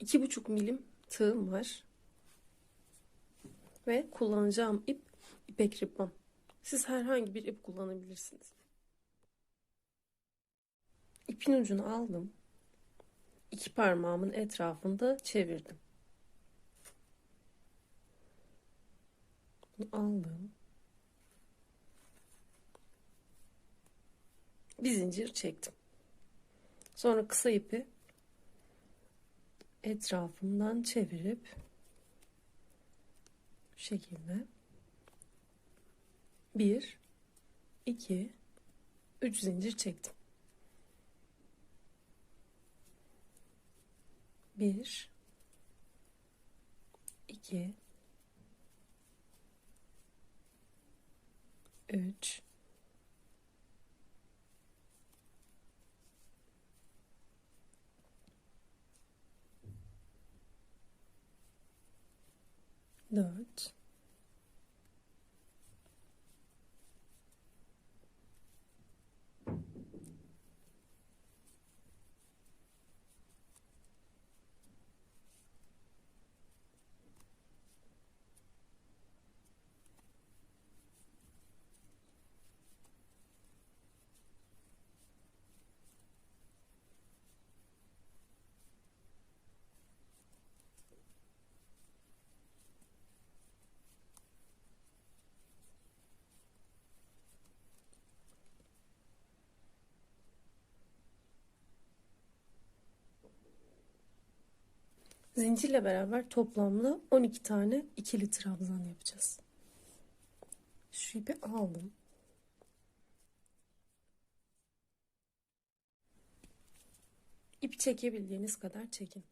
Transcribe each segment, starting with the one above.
iki buçuk milim tığım var. Ve kullanacağım ip ipek ribbon. Siz herhangi bir ip kullanabilirsiniz. İpin ucunu aldım. İki parmağımın etrafında çevirdim. Bunu aldım. Bir zincir çektim. Sonra kısa ipi etrafından çevirip bu şekilde 1 2 3 zincir çektim. 1 2 3 Not. Zincirle beraber toplamda 12 tane ikili trabzan yapacağız. Şu ipi aldım. İpi çekebildiğiniz kadar çekin.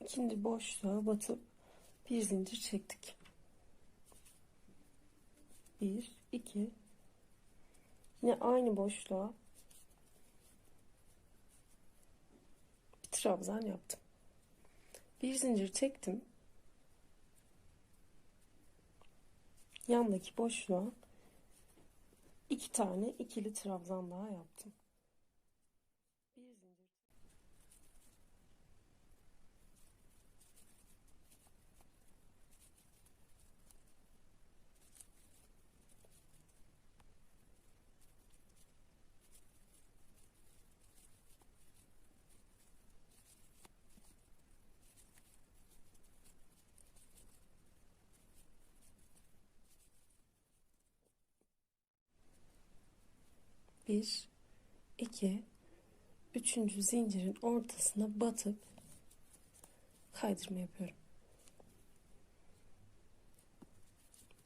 İkinci boşluğa batıp bir zincir çektik. Bir, iki, Yine aynı boşluğa bir trabzan yaptım. Bir zincir çektim. Yandaki boşluğa iki tane ikili trabzan daha yaptım. 1 2 3. zincirin ortasına batıp kaydırma yapıyorum.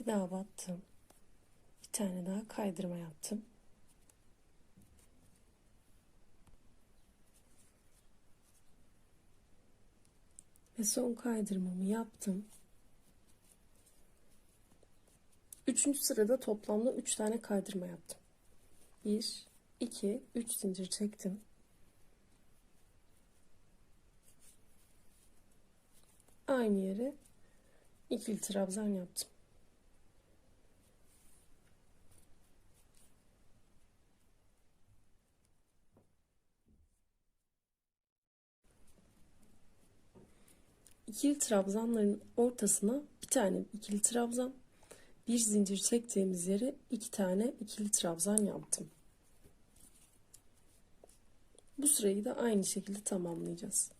Bir daha battım. Bir tane daha kaydırma yaptım. Ve son kaydırmamı yaptım. Üçüncü sırada toplamda üç tane kaydırma yaptım. 1, 2, 3 zincir çektim. Aynı yere ikili trabzan yaptım. İkili trabzanların ortasına bir tane ikili trabzan, bir zincir çektiğimiz yere iki tane ikili trabzan yaptım. Bu sırayı da aynı şekilde tamamlayacağız.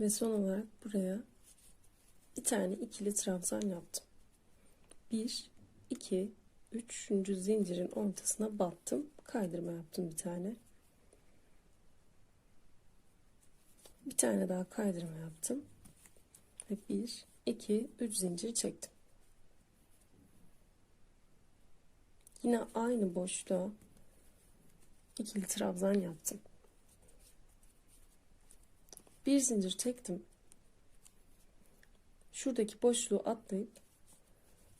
Ve son olarak buraya bir tane ikili trabzan yaptım. 1, 2, 3. zincirin ortasına battım. Kaydırma yaptım bir tane. Bir tane daha kaydırma yaptım. Ve 1, 2, 3 zincir çektim. Yine aynı boşluğa ikili trabzan yaptım. Bir zincir çektim. Şuradaki boşluğu atlayıp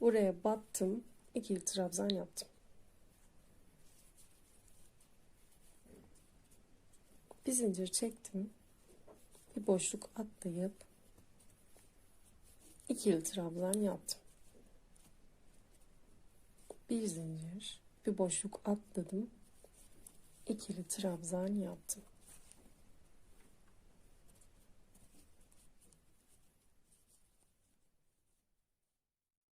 buraya battım. ikili trabzan yaptım. Bir zincir çektim. Bir boşluk atlayıp ikili trabzan yaptım. Bir zincir, bir boşluk atladım. ikili trabzan yaptım.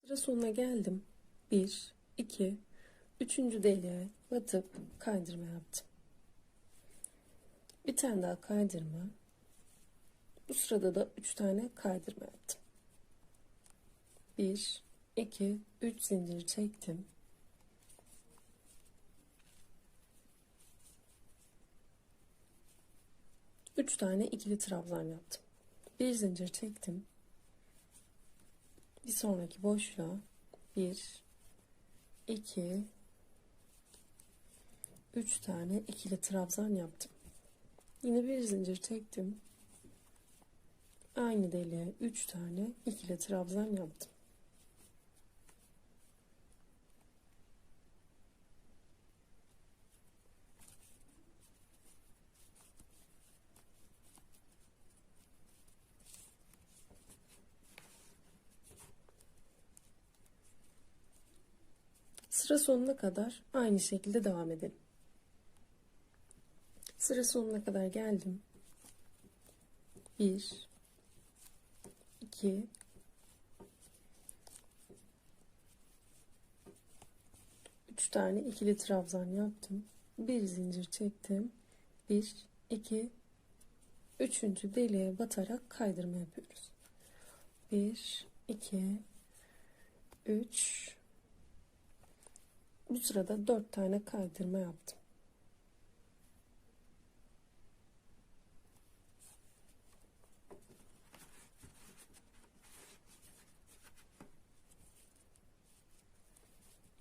Sıra sonuna geldim. 1, 2, 3. deliğe batıp kaydırma yaptım. Bir tane daha kaydırma. Bu sırada da 3 tane kaydırma yaptım. 1, 2, 3 zincir çektim. Üç tane ikili trabzan yaptım. Bir zincir çektim bir sonraki boşluğa 1 2 3 tane ikili trabzan yaptım. Yine bir zincir çektim. Aynı deliğe 3 tane ikili trabzan yaptım. Sıra sonuna kadar aynı şekilde devam edelim. Sıra sonuna kadar geldim. 1 2 3 tane ikili trabzan yaptım. Bir zincir çektim. 1 2 üçüncü deliğe batarak kaydırma yapıyoruz. 1 2 3 bu sırada dört tane kaydırma yaptım.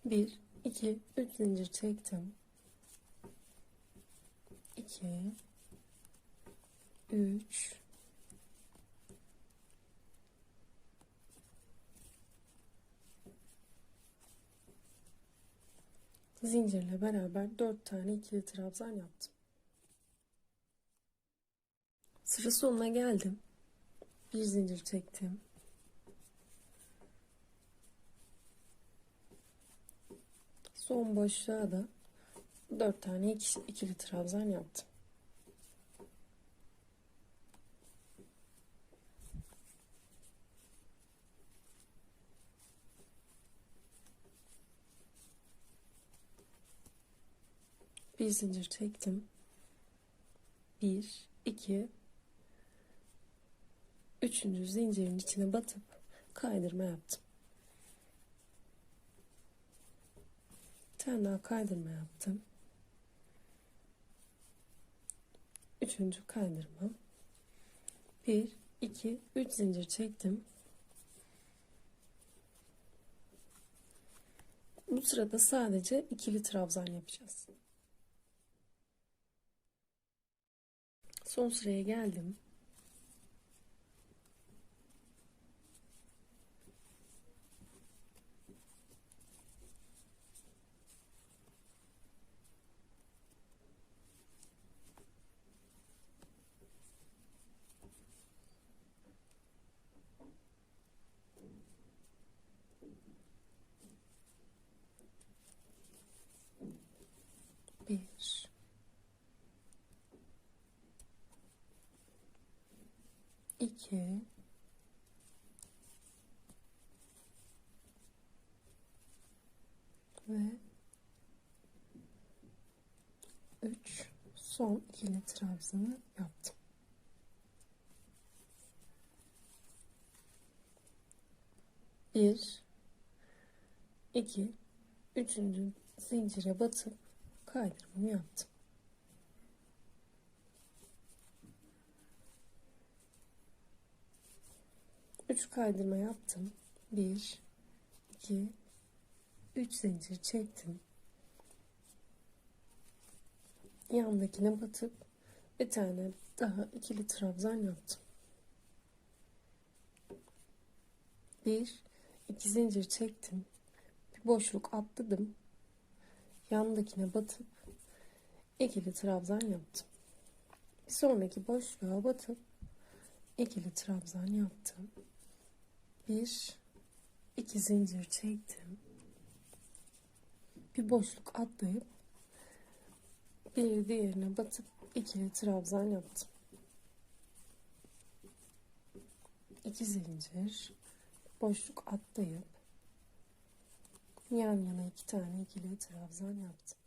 Bir, iki, üç zincir çektim. İki, üç, zincirle beraber 4 tane ikili trabzan yaptım. Sıra sonuna geldim. Bir zincir çektim. Son boşluğa da 4 tane ikili trabzan yaptım. Bir zincir çektim. Bir, iki, üçüncü zincirin içine batıp kaydırma yaptım. Bir tane daha kaydırma yaptım. Üçüncü kaydırma. Bir, iki, üç zincir çektim. Bu sırada sadece ikili trabzan yapacağız. Son sıraya geldim. 2 ve 3 son ikili trabzanı yaptım. Bir, iki, üçüncü zincire batıp kaydırmamı yaptım. Üç kaydırma yaptım. Bir, iki, üç zincir çektim. Yandakine batıp bir tane daha ikili trabzan yaptım. Bir, iki zincir çektim. Bir boşluk atladım. Yandakine batıp ikili trabzan yaptım. Bir sonraki boşluğa batıp ikili trabzan yaptım. Bir, iki zincir çektim. Bir boşluk atlayıp bir diğerine batıp ikili trabzan yaptım. İki zincir boşluk atlayıp yan yana iki tane ikili trabzan yaptım.